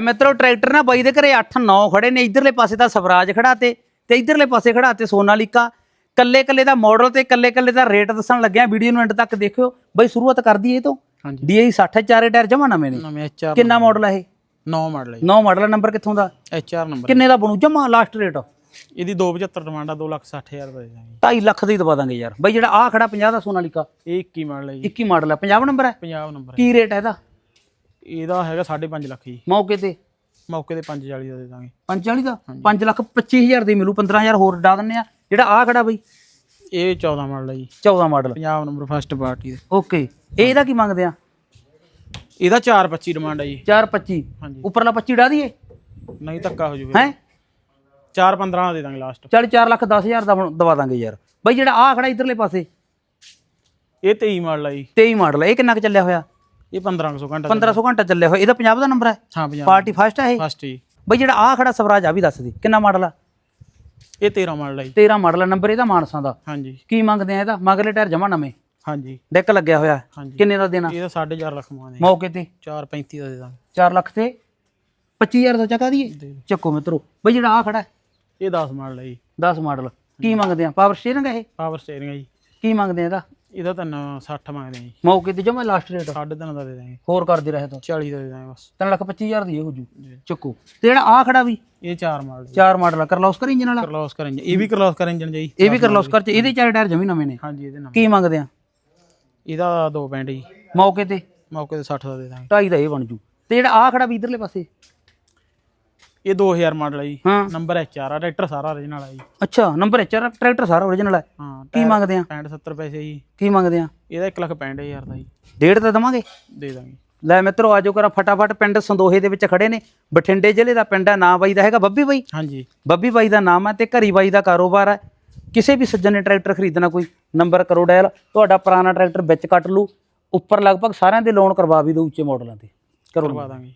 ਮਿੱਤਰੋ ਟਰੈਕਟਰ ਨਾ ਬਾਈ ਦੇ ਘਰੇ 8-9 ਖੜੇ ਨੇ ਇਧਰਲੇ ਪਾਸੇ ਤਾਂ ਸਵਰਾਜ ਖੜਾ ਤੇ ਤੇ ਇਧਰਲੇ ਪਾਸੇ ਖੜਾ ਤੇ ਸੋਨਾਲੀਕਾ। ਕੱਲੇ ਕੱਲੇ ਦਾ ਮਾਡਲ ਤੇ ਕੱਲੇ ਕੱਲੇ ਦਾ ਰੇਟ ਦੱਸਣ ਲੱਗਿਆ ਵੀਡੀਓ ਨੂੰ ਐਂਡ ਤੱਕ ਦੇਖਿਓ। ਬਾਈ ਸ਼ੁਰੂਆਤ ਕਰਦੀ ਇਹ ਤੋਂ। ਹਾਂਜੀ। DI 60 ਚਾਰੇ ਟਾਇਰ ਜਮਾ ਨਵੇਂ ਨੇ। ਨਵੇਂ HR ਕਿੰਨਾ ਮਾਡਲ ਹੈ ਇਹ? 9 ਮਾਡਲ ਹੈ 9 ਮਾਡਲ ਨੰਬਰ ਕਿੱਥੋਂ ਦਾ? HR ਨੰਬਰ ਕਿੰਨੇ ਦਾ ਬਣੂ? ਜਮਾ ਲਾਸਟ ਰੇਟ ਇਹਦੀ 275 ਡਿਮਾਂਡ ਆ 260000 ਦਾ ਦੇ ਦਾਂਗੇ। 2.5 ਲੱਖ ਦੀ ਦਵਾ ਦਾਂਗੇ ਯਾਰ। ਬਾਈ ਜਿਹੜਾ ਆ ਖੜਾ 50 ਦਾ ਸੋਨਾਲੀਕਾ। ਇਹ 21 ਮਾਡਲ ਹੈ ਜੀ। 21 ਮਾਡਲ ਹੈ 50 ਨੰਬਰ ਹੈ 50 ਨੰਬਰ ਕੀ ਰੇਟ ਹੈ ਇਹਦਾ? ਇਹਦਾ ਹੈਗਾ 5.5 ਲੱਖ ਜੀ। ਮੌਕੇ ਤੇ? ਮੌਕੇ ਤੇ 540 ਦਾ ਦੇ ਦਾਂਗੇ। 45 ਦਾ? 5 ਲੱਖ 25000 ਦੀ ਮਿਲੂ 15000 ਹੋਰ ਡਾ ਦਿੰਨੇ ਆ। ਜਿਹੜਾ ਆ ਖੜਾ ਬਈ? ਇਹ 14 ਮਾਡਲ ਹੈ ਜੀ। 14 ਮਾਡਲ। 50 ਨੰਬਰ ਫਸਟ ਪਾਰਟੀ ਦੇ। ਓਕੇ। ਇਹ ਇਹਦਾ ਕੀ ਮੰਗਦੇ ਆ? ਇਹਦਾ 425 ਡਿਮਾਂਡ ਹੈ ਜੀ। 425 ਹਾਂਜੀ। ਉੱਪਰਲਾ 25 ਡਾ ਦਈਏ? ਨਹੀਂ ਧੱਕਾ ਹੋ ਜੂਵੇ ਹੈ? 415 ਦਾ ਦੇ ਦਾਂਗੇ ਲਾਸਟ ਚੱਲ 4 ਲੱਖ 10000 ਦਾ ਹੁਣ ਦਵਾ ਦਾਂਗੇ ਯਾਰ। ਬਈ ਜਿਹੜਾ ਆ ਖੜਾ ਇਧਰਲੇ ਪਾਸੇ? ਇਹ 23 ਮਾਡਲ ਹੈ ਜੀ। 23 ਮਾਡਲ ਇਹ ਕਿੰਨਾ ਕੁ ਚੱਲਿਆ ਹੋਇਆ? ਇਹ 1500 ਘੰਟਾ 1500 ਘੰਟਾ ਚੱਲਿਆ ਹੋਇਆ। ਇਹਦਾ 50 ਦਾ ਨੰਬਰ ਹੈ? ਹਾਂ 50 ਪਾਰਟੀ ਫਸਟ ਹੈ ਇਹ? ਫਸਟ ਜੀ। ਬਈ ਜਿਹੜਾ ਆ ਖੜਾ ਸਵਰਾਜ ਆ ਵੀ ਦੱਸ ਦੇ। ਕਿੰਨਾ ਮਾਡਲ ਆ? ਇਹ 13 ਮਾਡਲ ਹੈ ਜੀ। 13 ਮਾਡਲ ਨੰਬਰ ਇਹਦਾ ਮਾਨਸਾ ਦਾ। ਹਾਂਜੀ। ਕੀ ਮੰਗਦੇ ਆ ਇਹਦਾ? ਮਗਰਲੇ ਟਾਇਰ ਜਮਾ ਨਵੇਂ। ਹਾਂਜੀ। ਡੈਕ ਲੱਗਿਆ ਹੋਇਆ। ਕਿੰਨੇ ਦਾ ਦੇਣਾ? ਇਹਦਾ 4.5 ਲੱਖ ਮੰਗਦੇ ਮੌਕੇ ਤੇ। 435 ਦਾ ਦੇ ਦਾਂਗੇ। 4 ਲੱਖ ਤੇ? 25000 ਦਾ ਚੱਕਾ ਦਈਏ ਚੱਕੋ ਮਿੱਤਰੋ। ਬਈ ਜਿਹੜਾ ਆ ਖੜਾ ਇਹ 10 ਮਾਡਲ ਹੈ ਜੀ। 10 ਮਾਡਲ ਕੀ ਮੰਗਦੇ ਆ? ਪਾਵਰ ਸਟੀਅਰਿੰਗ ਹੈ ਇਹ? ਪਾਵਰ ਸਟੀਅਰਿੰਗ ਹੈ ਜੀ। ਕੀ ਮੰਗਦੇ ਆ ਇਹਦਾ? ਇਹਦਾ ਤਾਂ 60 ਮੰਗਦੇ ਆ ਜੀ। ਮੌਕੇ ਤੇ ਜਮਾ ਲਾਸਟ ਰੇਟ ਸਾਢੇ ਤਿੰਨ ਦਾ ਦੇ ਦਾਂਗੇ ਹੋਰ ਕਰਦੇ ਰਹੇ ਤਾਂ। 40 ਦਾ ਦੇ ਦਾਂਗੇ ਬਸ। 3 ਲੱਖ 25000 ਦੀ ਇਹ ਹੋ ਜੂ। ਚੱਕੋ। ਤੇ ਜਿਹੜਾ ਆ ਖੜਾ ਵੀ? ਇਹ 4 ਮਾਡਲ ਜੀ। ਚਾਰ ਮਾਡਲ ਆ। ਕਰਲੌਸਕਰ ਇੰਜਨ ਵਾਲਾ। ਕਰਲੋਸ ਕਰ ਇੰਜਨ ਇਹ ਵੀ ਕਰਲੋਸ ਕਰ ਇੰਜਨ ਜੀ। ਇਹ ਵੀ ਕਰਲੌਸਕਰ ਚ ਇਹਦੇ ਚਾਰ ਟਾਇਰ ਜਮੀ ਨਵੇਂ ਨੇ। ਹਾਂਜੀ ਇਹਦੇ ਨਾਲ ਕੀ ਮੰਗਦੇ ਆ? ਇਹਦਾ 2 ਪੈਂਟ ਜੀ। ਮੌਕੇ ਤੇ? ਮੌਕੇ ਤੇ 60 ਦਾ ਦੇ ਦਾਂਗੇ 2.5 ਦਾ ਇਹ ਬਣ ਜੂ। ਤੇ ਜਿਹੜਾ ਆ ਖੜਾ ਵੀ ਇਧਰਲੇ ਪਾਸੇ? ਇਹ 2000 ਮਾਡਲ ਹੈ ਜੀ। ਹਾਂ। ਨੰਬਰ ਆਰ ਆ ਟਰੈਕਟਰ ਸਾਰਾ origignal ਹੈ ਜੀ। ਅੱਛਾ ਨੰਬਰ ਐਚ ਟਰੈਕਟਰ ਸਾਰਾ ਓਰੀਜਨਲ ਹੈ ਹਾਂ ਕੀ ਮੰਗਦੇ ਆ? 65 70 ਪੈਸੇ ਜੀ। ਕੀ ਮੰਗਦੇ ਆ? ਇਹਦਾ 1 ਲੱਖ 65000 ਦਾ ਜੀ। ਡੇਢ ਤਾਂ ਦਵਾਂਗੇ? ਦੇ ਦਾਂਗੇ। ਲੈ ਮਿੱਤਰੋ ਆਜੋ ਕਰਾ ਫਟਾਫਟ ਪਿੰਡ ਸੰਦੋਹੇ ਦੇ ਵਿੱਚ ਖੜੇ ਨੇ। ਬਠਿੰਡੇ ਜ਼ਿਲ੍ਹੇ ਦਾ ਪਿੰਡ ਹੈ ਨਾਂ ਬਾਈ ਦਾ ਹੈਗਾ ਬੱਬੀ ਬਾਈ। ਹਾਂਜੀ। ਬੱਬੀ ਬਾਈ ਦਾ ਨਾਮ ਹੈ ਤੇ ਘਰੀ ਬਾਈ ਦਾ ਕਾਰੋਬਾਰ ਹੈ ਕਿਸੇ ਵੀ ਸੱਜਣ ਨੇ ਟਰੈਕਟਰ ਖਰੀਦਣਾ ਕੋਈ ਨੰਬਰ ਕਰੋ ਡਾਇਲ। ਤੁਹਾਡਾ ਪੁਰਾਣਾ ਟਰੈਕਟਰ ਵਿੱਚ ਕੱਟ ਲੂ ਉੱਪਰ ਲਗਭਗ ਸਾਰਿਆਂ ਦੇ ਲੋਨ ਕਰਵਾ ਵੀ ਦੋ ਉੱਚੇ ਮਾਡਲਾਂ ਤੇ। ਕਰੋ ਕਰਵਾ ਦਾਂਗੇ।